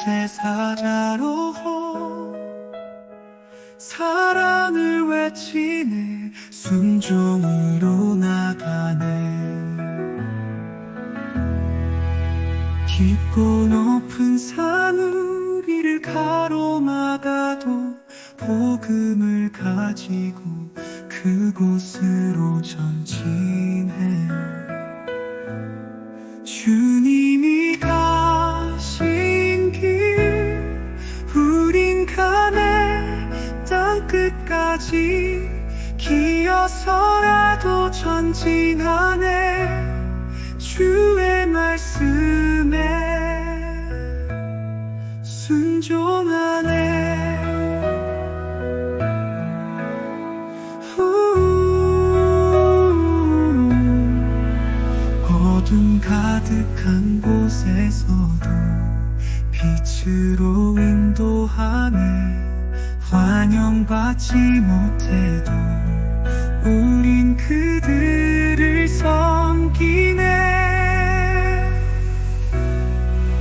빛의 사자로 사랑을 외치네. 순종으로 나가네. 깊고 높은 산 우리를 가로막아도 복음을 가지고 그곳으로 전진 서라도 전진하네 주의 말씀에 순종하네. 우 어둠 가득한 곳에서도 빛으로 인도하네. 환영받지 못해도 우린 그들을 섬기네.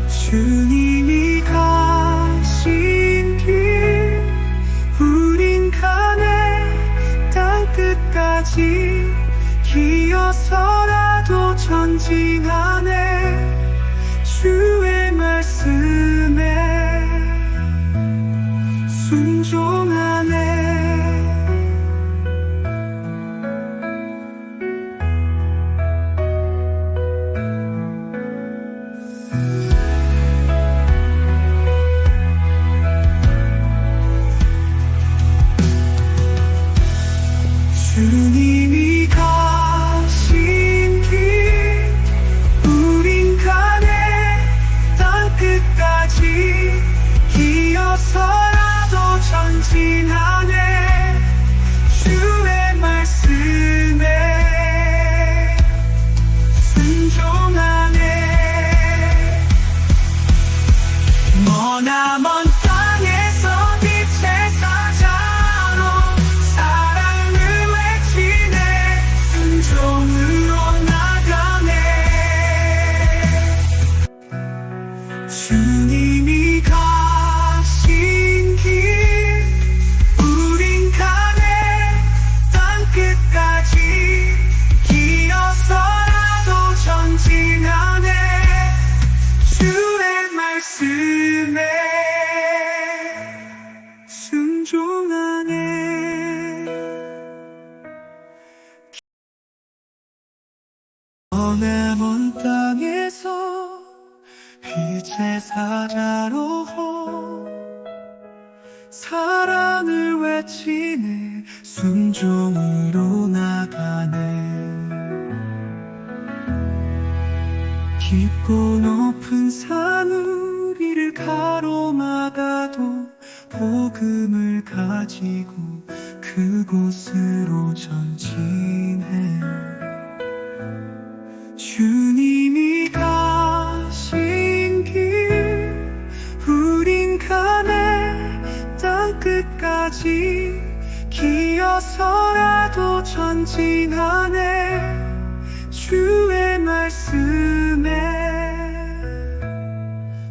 주님이 가신 길 우린 가네. 땅 끝까지 기어서라도 전진하네. 주 어느 먼 땅에서 빛의 사자로 사랑을 외치네. 순종으로 나가네. 깊고 높은 산 우리를 가로막아도 복음을 가지고 그곳으로 전진해 기어서라도 전진하네 주의 말씀에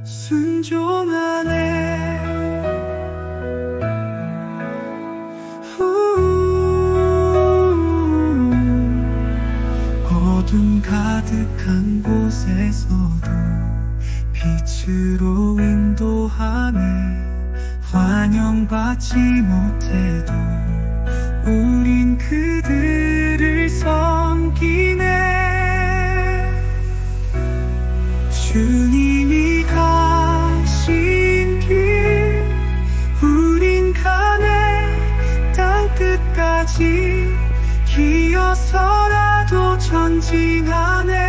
순종하네. 우 어둠 가득한 곳에서도 빛으로 인도하네. 환영받지 못해도 우린 그들을 섬기네. 주님이 가신 길 우린 가네. 땅 끝까지 기어서라도 전진하네